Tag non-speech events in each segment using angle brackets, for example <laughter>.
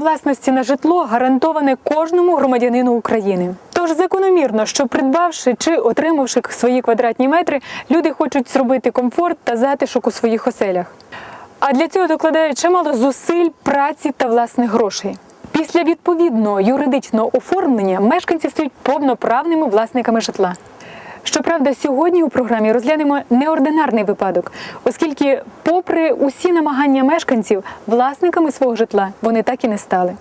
Власності на житло гарантоване кожному громадянину України. Тож закономірно, що придбавши чи отримавши свої квадратні метри, люди хочуть зробити комфорт та затишок у своїх оселях. А для цього докладають чимало зусиль, праці та власних грошей. Після відповідного юридичного оформлення мешканці стають повноправними власниками житла. Щоправда, сьогодні у програмі розглянемо неординарний випадок, оскільки, попри усі намагання мешканців, власниками свого житла вони так і не стали.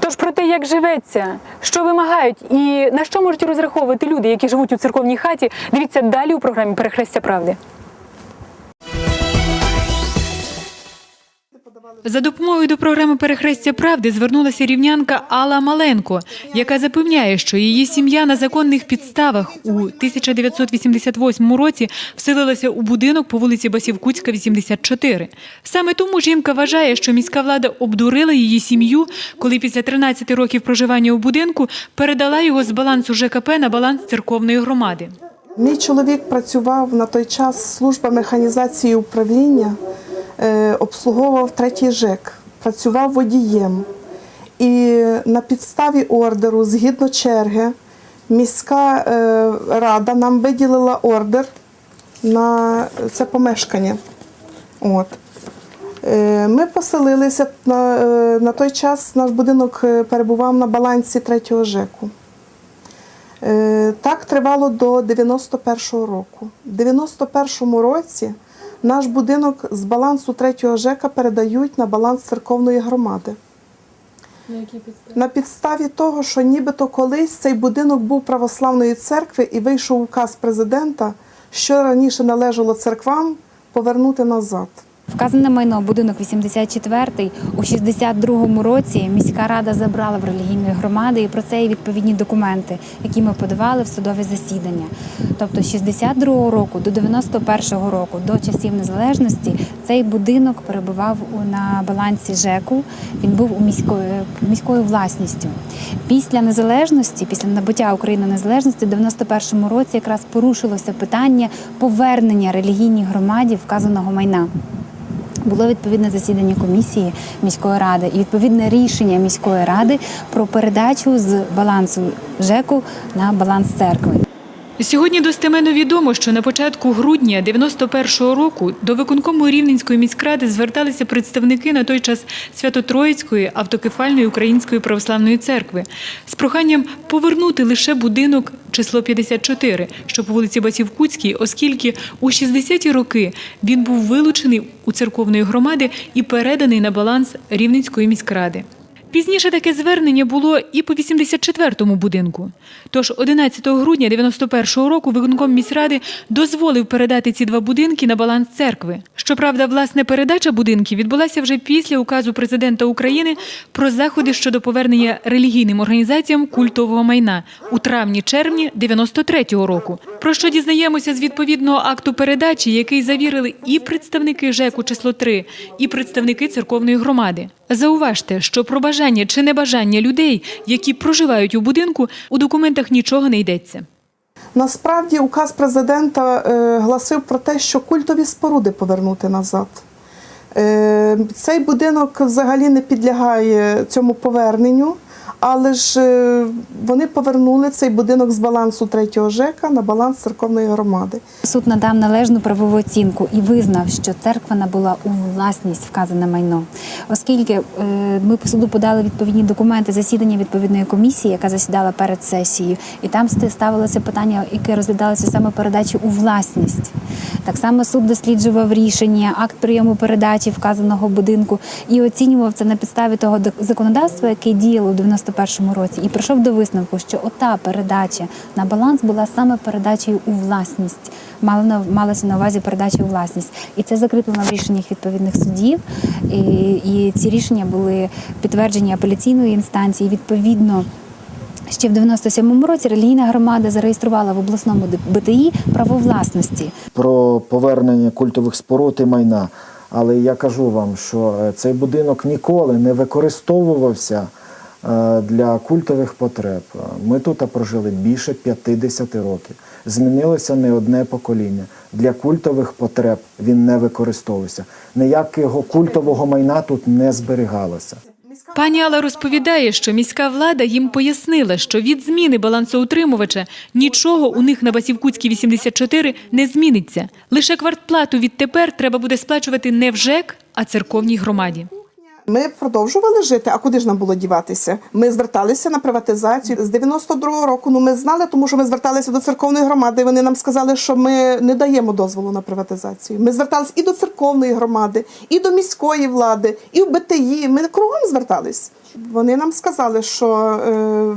Тож про те, як живеться, що вимагають і на що можуть розраховувати люди, які живуть у церковній хаті, дивіться далі у програмі Перехрестя правди. За допомогою до програми Перехрестя правди звернулася рівнянка Алла Маленко, яка запевняє, що її сім'я на законних підставах у 1988 році вселилася у будинок по вулиці Басівкутська, 84. Саме тому жінка вважає, що міська влада обдурила її сім'ю, коли після 13 років проживання у будинку передала його з балансу ЖКП на баланс церковної громади. Мій чоловік працював на той час служба механізації управління, обслуговував третій ЖЕК, працював водієм. І на підставі ордеру, згідно черги, міська е, рада нам виділила ордер на це помешкання. От. Е, Ми поселилися на, е, на той час. Наш будинок е, перебував на балансі третього ЖЕКу. Е, Так тривало до 91-го року. В 91-му році наш будинок з балансу третього ЖЕКа передають на баланс церковної громади. На підставі того, що нібито колись цей будинок був православної церкви і вийшов указ президента, що раніше належало церквам, повернути назад. Вказане майно будинок 84 у 62-му році міська рада забрала в релігійної громади і про це є відповідні документи, які ми подавали в судове засідання. Тобто з 62-го року до 91-го року, до часів незалежності, цей будинок перебував на балансі ЖЕКу. Він був у міською міською власністю. Після незалежності, після набуття України незалежності, в 91-му році якраз порушилося питання повернення релігійній громаді вказаного майна. Було відповідне засідання комісії міської ради і відповідне рішення міської ради про передачу з балансу ЖЕКу на баланс церкви. Сьогодні достеменно відомо, що на початку грудня 91-го року до виконкому Рівненської міськради зверталися представники на той час Свято-Троїцької автокефальної української православної церкви з проханням повернути лише будинок число 54, що по вулиці Басівкутській, оскільки у 60-ті роки він був вилучений у церковної громади і переданий на баланс Рівненської міськради. Пізніше таке звернення було і по 84-му будинку. Тож 11 грудня 91-го року виконком міськради дозволив передати ці два будинки на баланс церкви. Щоправда, власне передача будинків відбулася вже після указу президента України про заходи щодо повернення релігійним організаціям культового майна у травні-червні 93-го року. Про що дізнаємося з відповідного акту передачі, який завірили і представники ЖЕКу число 3, і представники церковної громади. Зауважте, що про бажання чи небажання людей, які проживають у будинку, у документах нічого не йдеться. Насправді указ президента е, гласив про те, що культові споруди повернути назад. Е, цей будинок взагалі не підлягає цьому поверненню, але ж е, вони повернули цей будинок з балансу третього ЖЕКа на баланс церковної громади. Суд надав належну правову оцінку і визнав, що церква набула у власність вказане майно, оскільки е, ми по суду подали відповідні документи засідання відповідної комісії, яка засідала перед сесією, і там ставилося питання, яке розглядалося саме передачі у власність. Так само суд досліджував рішення, акт прийому передачі вказаного будинку і оцінював це на підставі того законодавства, яке діяло у 91-му році, і прийшов до висновку, що ота передача на баланс була саме передачею у власність. Мала на малася на увазі передача у власність, і це закріплено в рішеннях відповідних судів. І, і ці рішення були підтверджені апеляційної інстанції. Відповідно, ще в 97-му році релігійна громада зареєструвала в обласному БТІ право власності. про повернення культових споруд і майна. Але я кажу вам, що е, цей будинок ніколи не використовувався для культових потреб. Ми тут прожили більше 50 років. Змінилося не одне покоління. Для культових потреб він не використовувався. Ніякого культового майна тут не зберігалося. Пані Алла розповідає, що міська влада їм пояснила, що від зміни балансоутримувача нічого у них на Басівкутській 84 не зміниться. Лише квартплату відтепер треба буде сплачувати не в ЖЕК, а церковній громаді. Ми продовжували жити, а куди ж нам було діватися? Ми зверталися на приватизацію з 92-го року. Ну ми знали, тому що ми зверталися до церковної громади. Вони нам сказали, що ми не даємо дозволу на приватизацію. Ми зверталися і до церковної громади, і до міської влади, і в БТІ. Ми кругом звертались. Вони нам сказали, що е,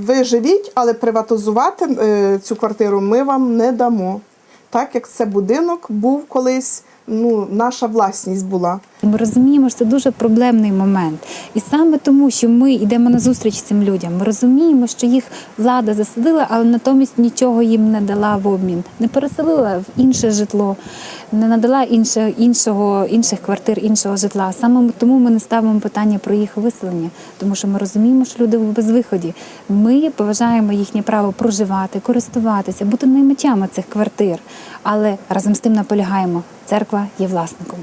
ви живіть, але приватизувати е, цю квартиру ми вам не дамо. Так як це будинок був колись, ну наша власність була. Ми розуміємо, що це дуже проблемний момент. І саме тому, що ми йдемо на зустріч цим людям, ми розуміємо, що їх влада засадила, але натомість нічого їм не дала в обмін, не переселила в інше житло, не надала інше, іншого, інших квартир, іншого житла. Саме тому ми не ставимо питання про їх виселення, тому що ми розуміємо, що люди в безвиході. Ми поважаємо їхнє право проживати, користуватися, бути наймачами цих квартир. Але разом з тим наполягаємо, церква є власником.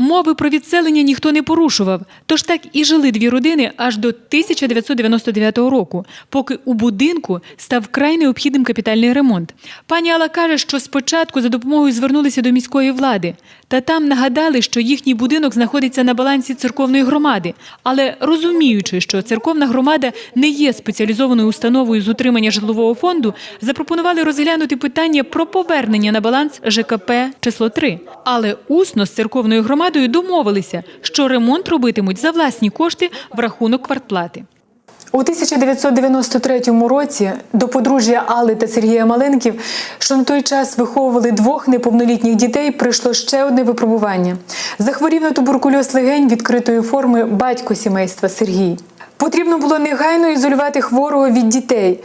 Мови про відселення ніхто не порушував, тож так і жили дві родини аж до 1999 року, поки у будинку став вкрай необхідним капітальний ремонт. Пані Алла каже, що спочатку за допомогою звернулися до міської влади, та там нагадали, що їхній будинок знаходиться на балансі церковної громади. Але розуміючи, що церковна громада не є спеціалізованою установою з утримання житлового фонду, запропонували розглянути питання про повернення на баланс ЖКП число 3. Але усно з церковною громадою домовилися, що ремонт робитимуть за власні кошти в рахунок квартплати. У 1993 році до подружжя Алли та Сергія Маленків, що на той час виховували двох неповнолітніх дітей, прийшло ще одне випробування. Захворів на туберкульоз легень відкритої форми батько сімейства Сергій. Потрібно було негайно ізолювати хворого від дітей.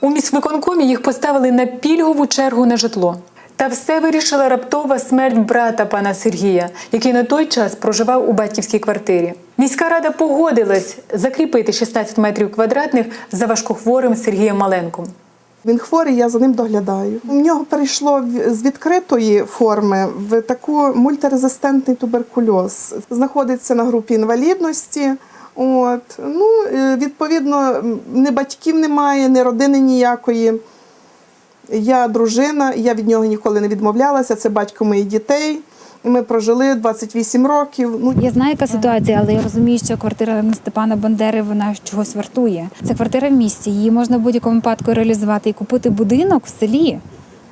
У міськвиконкомі їх поставили на пільгову чергу на житло. Та все вирішила раптова смерть брата пана Сергія, який на той час проживав у батьківській квартирі. Міська рада погодилась закріпити 16 метрів квадратних за важкохворим Сергієм Маленком. Він хворий, я за ним доглядаю. У нього перейшло з відкритої форми в таку мультирезистентний туберкульоз. Знаходиться на групі інвалідності. От ну е, відповідно, ні батьків немає, ні родини ніякої. Я дружина, я від нього ніколи не відмовлялася. Це батько моїх дітей. Ми прожили 28 років. Ну Я знаю, яка ситуація, але я розумію, що квартира на Степана Бандери вона чогось вартує. Це квартира в місті. Її можна в будь-якому випадку реалізувати і купити будинок в селі.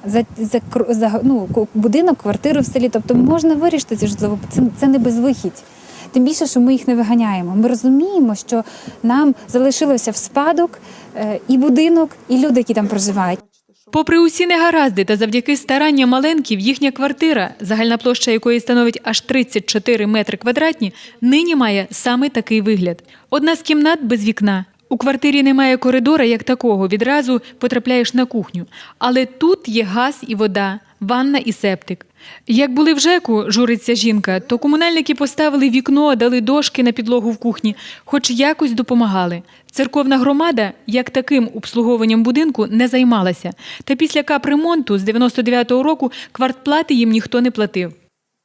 За, за, за ну, будинок, квартиру в селі. Тобто можна вирішити ці житлову. Це, це не безвихідь. Тим більше, що ми їх не виганяємо. Ми розуміємо, що нам залишилося в спадок е, і будинок, і люди, які там проживають. Попри усі негаразди та завдяки старанням маленьків, їхня квартира, загальна площа якої становить аж 34 метри квадратні, нині має саме такий вигляд. Одна з кімнат без вікна. У квартирі немає коридора як такого, відразу потрапляєш на кухню. Але тут є газ і вода, ванна і септик. Як були в ЖЕКу, журиться жінка, то комунальники поставили вікно, дали дошки на підлогу в кухні, хоч якось допомагали. Церковна громада як таким обслуговуванням будинку не займалася. Та після капремонту з 99-го року квартплати їм ніхто не платив.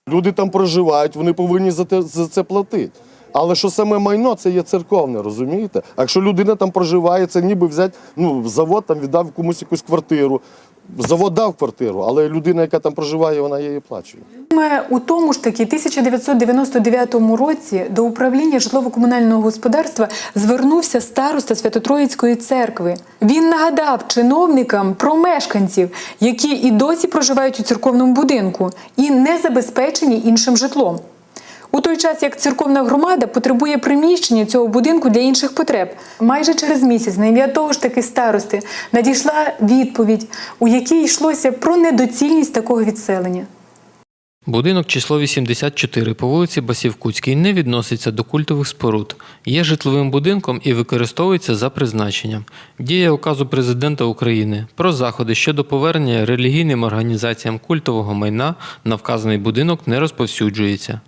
Люди там проживають, вони повинні за, те, за це платити. Але що саме майно це є церковне, розумієте? А якщо людина там проживає, це ніби взяти, ну, завод там віддав комусь якусь квартиру. Завод дав квартиру, але людина, яка там проживає, вона її плачує. У тому ж таки 1999 році до управління житлово-комунального господарства звернувся староста Свято-Троїцької церкви. Він нагадав чиновникам про мешканців, які і досі проживають у церковному будинку і не забезпечені іншим житлом. У той час, як церковна громада потребує приміщення цього будинку для інших потреб, майже через місяць на ім'я того ж таки старости надійшла відповідь, у якій йшлося про недоцільність такого відселення. Будинок число 84 по вулиці Басівкутській не відноситься до культових споруд, є житловим будинком і використовується за призначенням. Діє указу президента України про заходи щодо повернення релігійним організаціям культового майна на вказаний будинок не розповсюджується.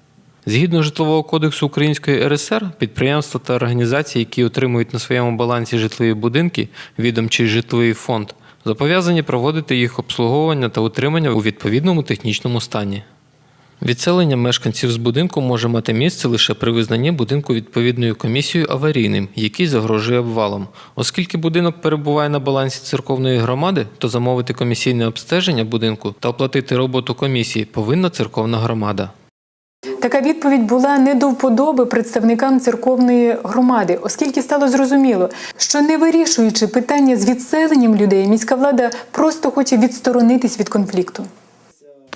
Згідно житлового кодексу Української РСР, підприємства та організації, які отримують на своєму балансі житлові будинки, відомчий житловий фонд, зобов'язані проводити їх обслуговування та утримання у відповідному технічному стані. Відселення мешканців з будинку може мати місце лише при визнанні будинку відповідною комісією аварійним, який загрожує обвалом. Оскільки будинок перебуває на балансі церковної громади, то замовити комісійне обстеження будинку та оплатити роботу комісії повинна церковна громада. Така відповідь була не до вподоби представникам церковної громади, оскільки стало зрозуміло, що не вирішуючи питання з відселенням людей, міська влада просто хоче відсторонитись від конфлікту.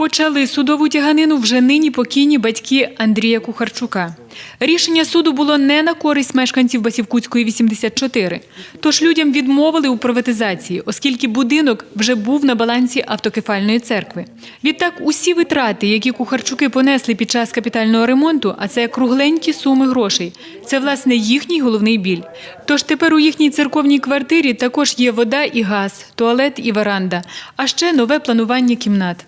Почали судову тяганину вже нині покійні батьки Андрія Кухарчука. Рішення суду було не на користь мешканців Басівкутської 84. Тож людям відмовили у приватизації, оскільки будинок вже був на балансі автокефальної церкви. Відтак, усі витрати, які Кухарчуки понесли під час капітального ремонту, а це кругленькі суми грошей, це власне їхній головний біль. Тож тепер у їхній церковній квартирі також є вода і газ, туалет і веранда, а ще нове планування кімнат.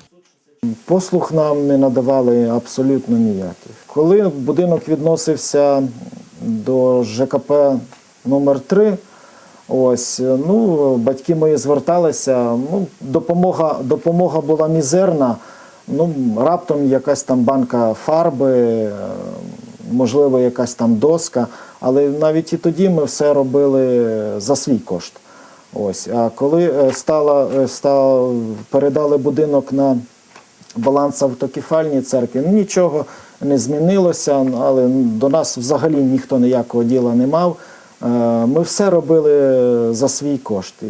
Послуг нам не надавали абсолютно ніяких. Коли будинок відносився до ЖКП номер 3 ось, ну, батьки мої зверталися, ну, допомога, допомога була мізерна, ну, раптом якась там банка фарби, е, можливо, якась там доска, але навіть і тоді ми все робили за свій кошт. Ось. А коли е, стала, е, став, передали будинок на баланс автокефальній церкві. Ну, Нічого не змінилося, але до нас взагалі ніхто ніякого діла не мав. Е, Ми все робили за свій кошт. І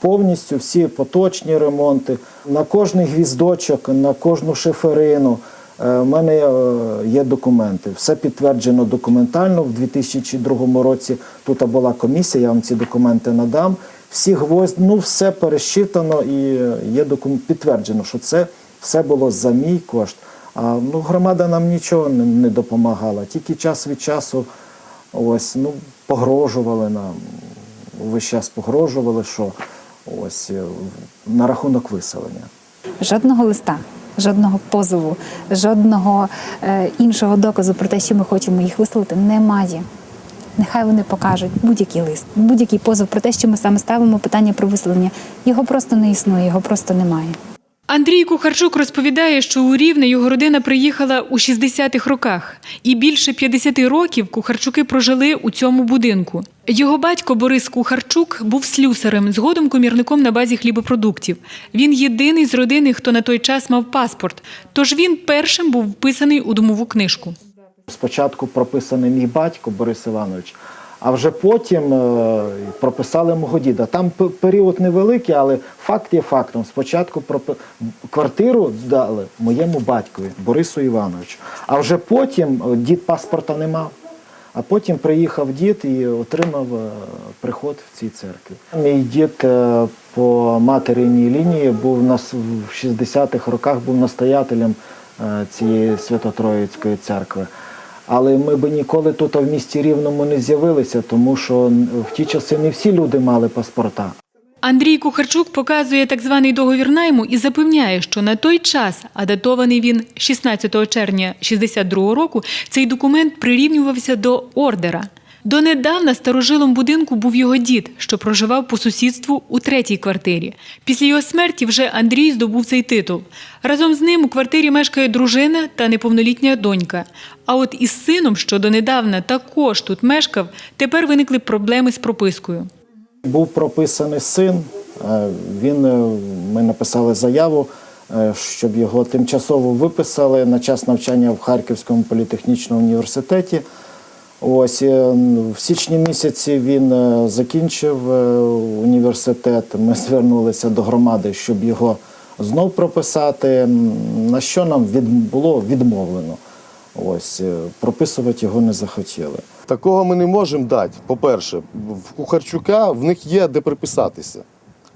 Повністю всі поточні ремонти, на кожний гвіздочок, на кожну шиферину. Е, У мене е, є документи. Все підтверджено документально. В 2002 році тут була комісія, я вам ці документи надам. Всі гвозді, ну все пересчитано і є докум... підтверджено, що це все було за мій кошт. А ну, громада нам нічого не, не допомагала. Тільки час від часу ось, ну, погрожували нам. Весь час погрожували, що ось е, на рахунок виселення. Жодного листа, жодного позову, жодного е, іншого доказу про те, що ми хочемо їх виселити, немає. Нехай вони покажуть будь-який лист, будь-який позов про те, що ми саме ставимо питання про виселення. Його просто не існує, його просто немає. Андрій Кухарчук розповідає, що у Рівне його родина приїхала у 60-х роках, і більше 50 років Кухарчуки прожили у цьому будинку. Його батько Борис Кухарчук був слюсарем, згодом комірником на базі хлібопродуктів. Він єдиний з родини, хто на той час мав паспорт. Тож він першим був вписаний у домову книжку. Спочатку прописаний мій батько Борис Іванович, а вже потім е, прописали мого діда. Там період невеликий, але факт є фактом. Спочатку квартиру дали моєму батькові Борису Івановичу, а вже потім е, дід паспорта не мав. А потім приїхав дід і отримав е, приход в цій церкві. Мій дід по материнній лінії був нас в 60-х роках був настоятелем цієї Свято-Троїцької церкви. Але ми би ніколи тут в місті Рівному не з'явилися, тому що в ті часи не всі люди мали паспорта. Андрій Кухарчук показує так званий договір найму і запевняє, що на той час, а датований він 16 червня 62 року, цей документ прирівнювався до ордера. Донедавна старожилом будинку був його дід, що проживав по сусідству у третій квартирі. Після його смерті вже Андрій здобув цей титул. Разом з ним у квартирі мешкає дружина та неповнолітня донька. А от із сином, що донедавна також тут мешкав, тепер виникли проблеми з пропискою. Був прописаний син. е, Він е, ми написали заяву, е, щоб його тимчасово виписали на час навчання в Харківському політехнічному університеті. Ось е, в січні місяці він е, закінчив е, університет. Ми звернулися до громади, щоб його знов прописати. На що нам від було відмовлено. Ось прописувати його не захотіли. Такого ми не можемо дати. По-перше, в Кухарчука в них є де приписатися.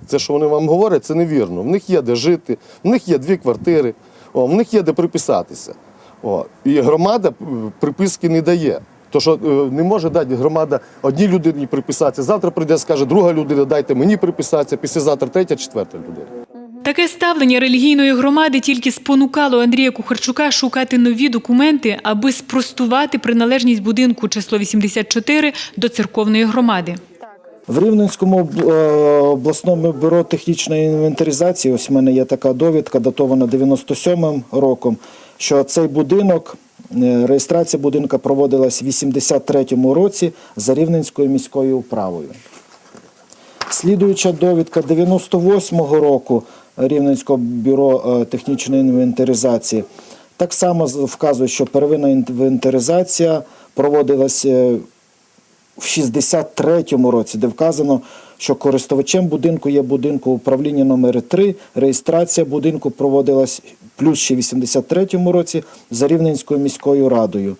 Це, що вони вам говорять, це невірно. В них є де жити, в них є дві квартири, о, в них є де приписатися. О, і громада приписки не дає. То що е, не може дати громада одній людині приписатися. Завтра прийде, скаже, друга людина, дайте мені приписатися, післязавтра третя, четверта людина. Таке ставлення релігійної громади тільки спонукало Андрія Кухарчука шукати нові документи, аби спростувати приналежність будинку число 84 до церковної громади. В Рівненському е, обласному бюро технічної інвентаризації, ось в мене є така довідка, датована 97-м роком, що цей будинок, реєстрація будинка проводилась в 83-му році за Рівненською міською управою. Слідуюча довідка. 98-го року Рівненського бюро е, технічної інвентаризації. Так само вказує, що первинна інвентаризація проводилася в 63-му році, де вказано, що користувачем будинку є будинку управління номер 3 Реєстрація будинку проводилась плюс ще в 83-му році за Рівненською міською радою.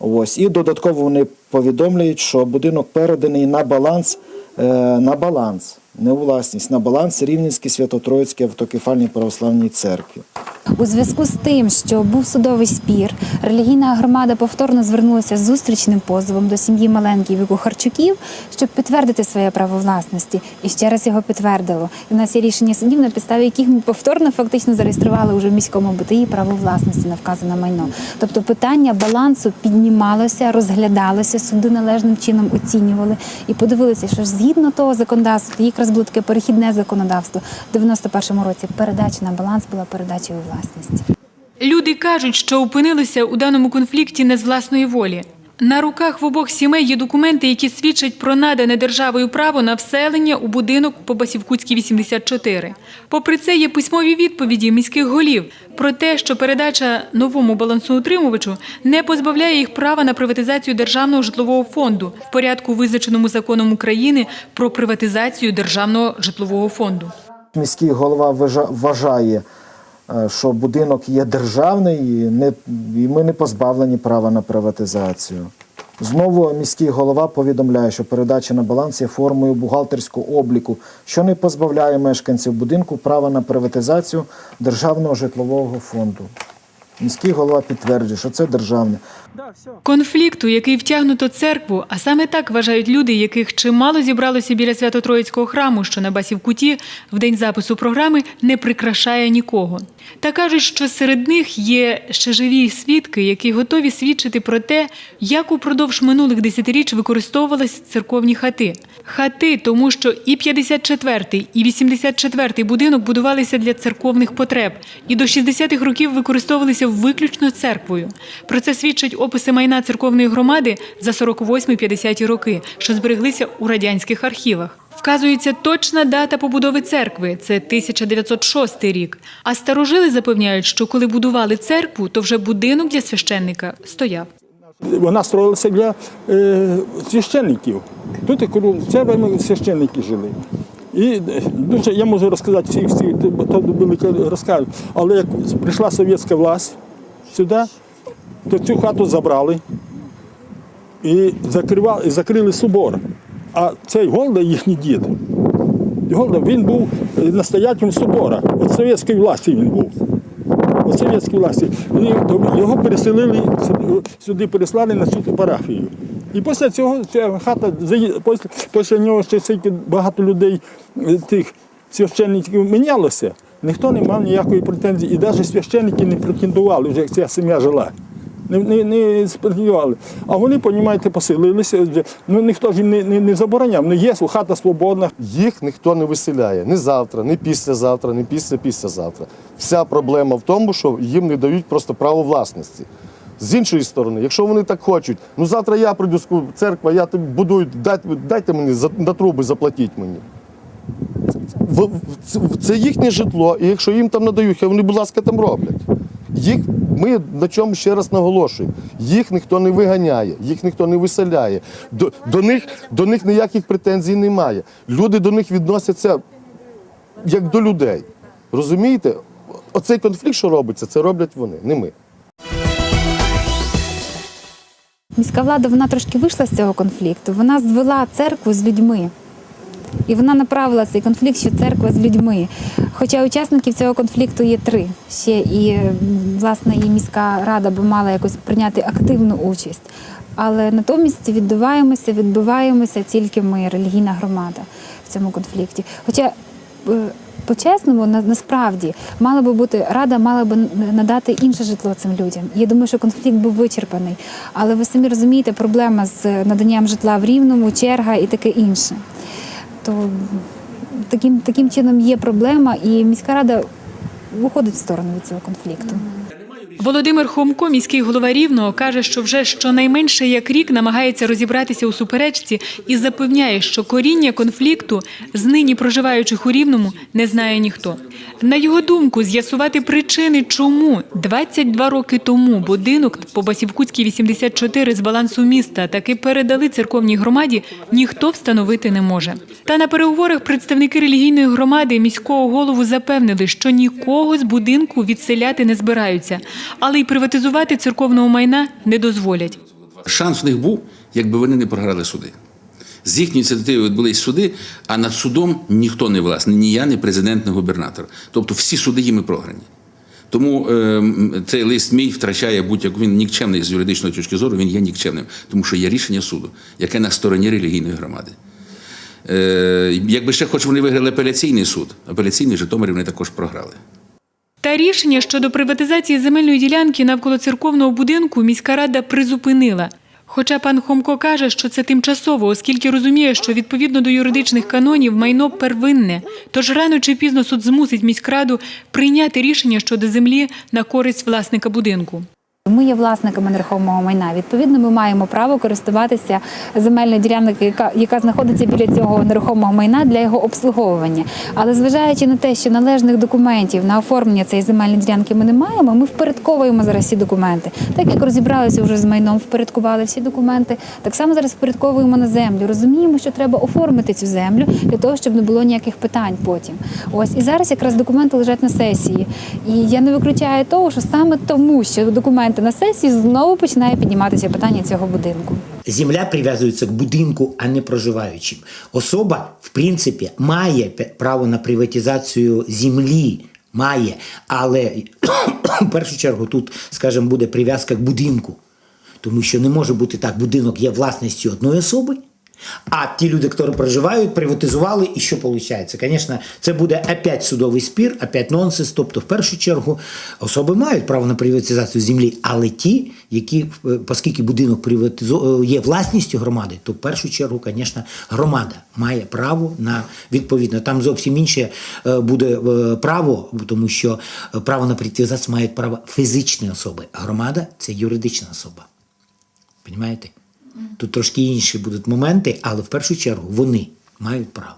Ось. І додатково вони повідомляють, що будинок переданий на баланс, е, на баланс, не у власність, на баланс Рівненській Свято-Троїцькій автокефальній православній церкві. У зв'язку з тим, що був судовий спір, релігійна громада повторно звернулася з зустрічним позовом до сім'ї Маленків і Кухарчуків, щоб підтвердити своє право власності, і ще раз його підтвердило. І в нас є рішення судів, на підставі яких ми повторно фактично зареєстрували уже в міському БТІ право власності на вказане майно. Тобто питання балансу піднімалося, розглядалося, суди належним чином оцінювали і подивилися, що ж згідно того законодавства, якраз було таке перехідне законодавство в 91-му році. Передача на баланс була передачею у власність. Люди кажуть, що опинилися у даному конфлікті не з власної волі. На руках в обох сімей є документи, які свідчать про надане державою право на вселення у будинок по Басівкутській 84. Попри це, є письмові відповіді міських голів про те, що передача новому балансоутримувачу не позбавляє їх права на приватизацію державного житлового фонду в порядку, визначеному законом України про приватизацію державного житлового фонду. Міський голова вважа- вважає, що будинок є державний, і, не, і ми не позбавлені права на приватизацію. Знову міський голова повідомляє, що передача на баланс є формою бухгалтерського обліку, що не позбавляє мешканців будинку права на приватизацію державного житлового фонду. Міський голова підтверджує, що це державне. Конфлікту, який втягнуто церкву, а саме так вважають люди, яких чимало зібралося біля Свято-Троїцького храму, що на Басівкуті в день запису програми не прикрашає нікого. Та кажуть, що серед них є ще живі свідки, які готові свідчити про те, як упродовж минулих десятиріч використовувалися церковні хати. Хати, тому що і 54-й, і 84-й будинок будувалися для церковних потреб, і до 60-х років використовувалися виключно церквою. Про це свідчать описи майна церковної громади за 48-50 роки, що збереглися у радянських архівах. Вказується точна дата побудови церкви це 1906 рік. А старожили запевняють, що коли будували церкву, то вже будинок для священника стояв. Вона строїлася для е, священників. Тут церквами священники жили. І дуже я можу розказати всі, всі були розкази. Але як прийшла совєтська власть сюди, то цю хату забрали і закривали, закрили собор. А цей Голда, їхній дід, Голда, він був е, настоятелем собора. От совєтської власті він був. От совєтській власті. Його переселили сюди- сюди, переслали на цю парафію. І після цього ця хата після, після нього ще стільки багато людей, е, тих священників мінялося. Ніхто не мав ніякої претензії. І навіть священники не претендували, вже як ця сім'я жила. Не, не, не спрацювали. А вони, розумієте, поселилися. Ну ніхто ж не, не, не забороняв. Ну є хата свободна. Їх ніхто не виселяє ні завтра, ні післязавтра, ні після післязавтра. Вся проблема в тому, що їм не дають просто право власності. З іншої сторони, якщо вони так хочуть, ну завтра я прийду з церква, я тобі будую, дайте, дайте мені за- на труби, заплатіть мені. Це їхнє житло, і якщо їм там надають, хай вони, будь ласка, там роблять. Їх ми на чому ще раз наголошуємо. Їх ніхто не виганяє, їх ніхто не виселяє. До, до, них, до них ніяких претензій немає. Люди до них відносяться як до людей. Розумієте? Оцей конфлікт, що робиться, це роблять вони, не ми. Міська влада вона трошки вийшла з цього конфлікту. Вона звела церкву з людьми. І вона направила цей конфлікт, що церква з людьми. Хоча учасників цього конфлікту є три. Ще і власне і міська рада би мала якось прийняти активну участь. Але натомість відбиваємося, відбиваємося тільки ми, релігійна громада в цьому конфлікті. Хоча е, по-чесному, на- насправді, мала би бути рада, мала би надати інше житло цим людям. Я думаю, що конфлікт був вичерпаний. Але ви самі розумієте, проблема з наданням житла в рівному, черга і таке інше. То таким, таким чином є проблема, і міська рада виходить в сторону від цього конфлікту. Володимир Хомко, міський голова Рівного, каже, що вже щонайменше як рік намагається розібратися у суперечці і запевняє, що коріння конфлікту з нині проживаючих у Рівному не знає ніхто. На його думку, з'ясувати причини, чому 22 роки тому будинок по Басівкутській 84 з балансу міста таки передали церковній громаді, ніхто встановити не може. Та на переговорах представники релігійної громади міського голову запевнили, що нікого з будинку відселяти не збираються, але й приватизувати церковного майна не дозволять. Шанс в них був, якби вони не програли суди. З їхньої ініціативи відбулись суди, а над судом ніхто не власний, ні я, ні президент, ні губернатор. Тобто всі суди їми програні. Тому е, цей лист мій втрачає будь-яку він нікчемний з юридичної точки зору, він є нікчемним, тому що є рішення суду, яке на стороні релігійної громади. Е, якби ще хоч вони виграли апеляційний суд, апеляційний Житомир вони також програли. Та рішення щодо приватизації земельної ділянки навколо церковного будинку міська рада призупинила. Хоча пан Хомко каже, що це тимчасово, оскільки розуміє, що відповідно до юридичних канонів майно первинне. Тож рано чи пізно суд змусить міськраду прийняти рішення щодо землі на користь власника будинку. Ми є власниками нерухомого майна. Відповідно, ми маємо право користуватися земельною ділянкою, яка, яка знаходиться біля цього нерухомого майна для його обслуговування. Але зважаючи на те, що належних документів на оформлення цієї земельної ділянки ми не маємо, ми впорядковуємо зараз всі документи. Так як розібралися вже з майном, впорядкували всі документи. Так само зараз впорядковуємо на землю. Розуміємо, що треба оформити цю землю для того, щоб не було ніяких питань потім. Ось і зараз якраз документи лежать на сесії. І я не виключаю того, що саме тому, що документи на сесії знову починає підніматися питання цього будинку. Земля прив'язується к будинку, а не проживаючим. Особа, в принципі, має право на приватизацію землі. Має, але <coughs> в першу чергу тут, скажімо, буде прив'язка к будинку. Тому що не може бути так, будинок є власністю одної особи, а ті люди, які проживають, приватизували, і що виходить? Звісно, це буде опять судовий спір, опять нонсенс. Тобто, в першу чергу, особи мають право на приватизацію землі, але ті, які, е, оскільки будинок приватизу... е, є власністю громади, то в першу чергу, звісно, громада має право на відповідно. Там зовсім інше е, буде право, тому що право на приватизацію мають право фізичні особи. Громада це юридична особа. Понімаєте? Тут трошки інші будуть моменти, але в першу чергу вони мають право.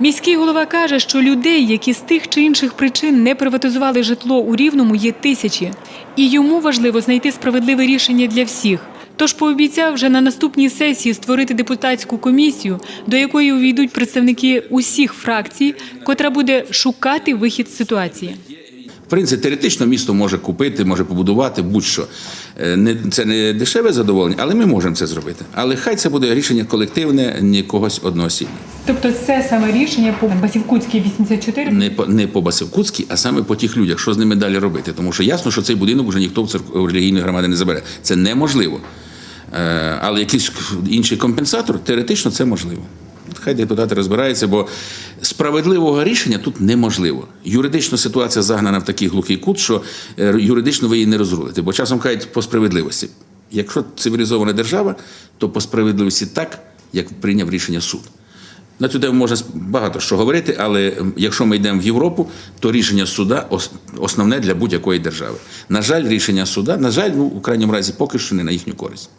Міський голова каже, що людей, які з тих чи інших причин не приватизували житло у Рівному, є тисячі. І йому важливо знайти справедливе рішення для всіх. Тож пообіцяв вже на наступній сесії створити депутатську комісію, до якої увійдуть представники усіх фракцій, котра буде шукати вихід з ситуації. В принципі, теоретично місто може купити, може побудувати будь-що. Е, це не дешеве задоволення, але ми можемо це зробити. Але хай це буде рішення колективне, не когось одноосібне. Тобто, це саме рішення по Басівкутській 84? Не по не по Басівкутській, а саме по тих людях, що з ними далі робити. Тому що ясно, що цей будинок вже ніхто в церк- в релігійної громади не забере. Це неможливо. Е, Але якийсь інший компенсатор, теоретично це можливо. Хай депутати розбираються, бо справедливого рішення тут неможливо. Юридична ситуація загнана в такий глухий кут, що е, юридично ви її не розрулите. Бо часом кажуть по справедливості. Якщо цивілізована держава, то по справедливості так, як прийняв рішення суд. На цю тему можна багато що говорити, але якщо ми йдемо в Європу, то рішення суда основне для будь-якої держави. На жаль, рішення суда, на жаль, ну у крайньому разі поки що не на їхню користь.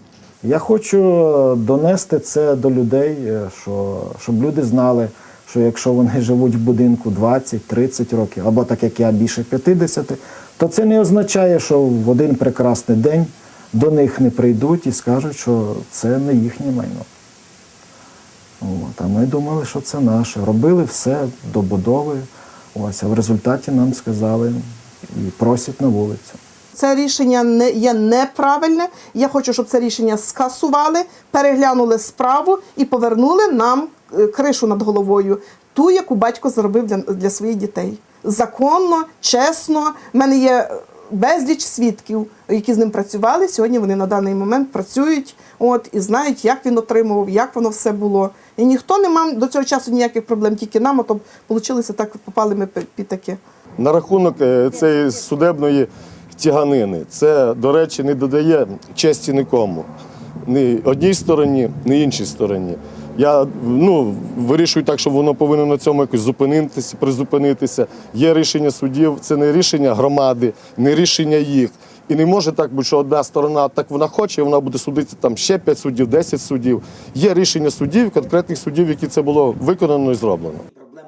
Я хочу донести це до людей, е, що, щоб люди знали, що якщо вони живуть в будинку 20-30 років, або так як я більше 50, то це не означає, що в один прекрасний день до них не прийдуть і скажуть, що це не їхнє майно. От, а ми думали, що це наше. Робили все добудови. Ось, а в результаті нам сказали і просять на вулицю. Це рішення не є неправильне. Я хочу, щоб це рішення скасували, переглянули справу і повернули нам е, кришу над головою, ту, яку батько зробив для, для своїх дітей. Законно, чесно. В мене є безліч свідків, які з ним працювали. Сьогодні вони на даний момент працюють от, і знають, як він отримував, як воно все було. І ніхто не мав до цього часу ніяких проблем, тільки нам, а то вийшло так, попали ми під таке. На рахунок е, цієї судебної тяганини, це, до речі, не додає честі нікому. Ні одній стороні, ні іншій стороні. Я ну, вирішую так, що воно повинно на цьому якось зупинитися, призупинитися. Є рішення судів, це не рішення громади, не рішення їх. І не може так бути, що одна сторона так вона хоче, вона буде судитися там ще 5 суддів, 10 суддів. Є рішення судів, конкретних суддів, які це було виконано і зроблено.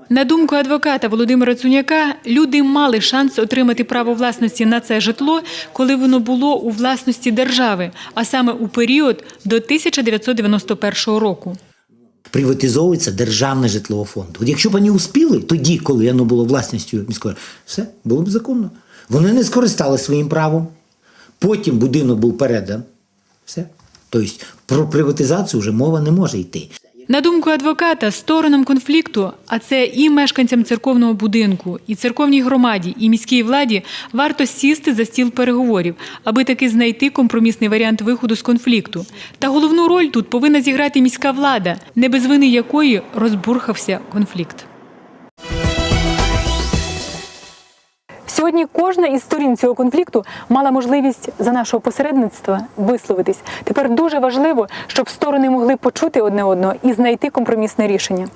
На думку адвоката Володимира Цуняка, люди мали шанс отримати право власності на це житло, коли воно було у власності держави, а саме у період до 1991 року. Приватизовується державне житлове фонду. От якщо б вони успіли тоді, коли воно було власністю міської, все було б законно. Вони не скористалися своїм правом. Потім будинок був передан. Все. Тобто про приватизацію вже мова не може йти. На думку адвоката, сторонам конфлікту, а це і мешканцям церковного будинку, і церковній громаді, і міській владі, варто сісти за стіл переговорів, аби таки знайти компромісний варіант виходу з конфлікту. Та головну роль тут повинна зіграти міська влада, не без вини якої розбурхався конфлікт. Сьогодні кожна із сторін цього конфлікту мала можливість за нашого посередництва висловитись. Тепер дуже важливо, щоб сторони могли почути одне одного і знайти компромісне рішення.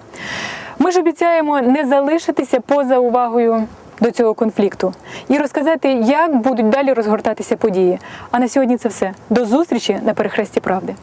Ми ж обіцяємо не залишитися поза увагою до цього конфлікту і розказати, як будуть далі розгортатися події. А на сьогодні це все. До зустрічі на перехресті правди.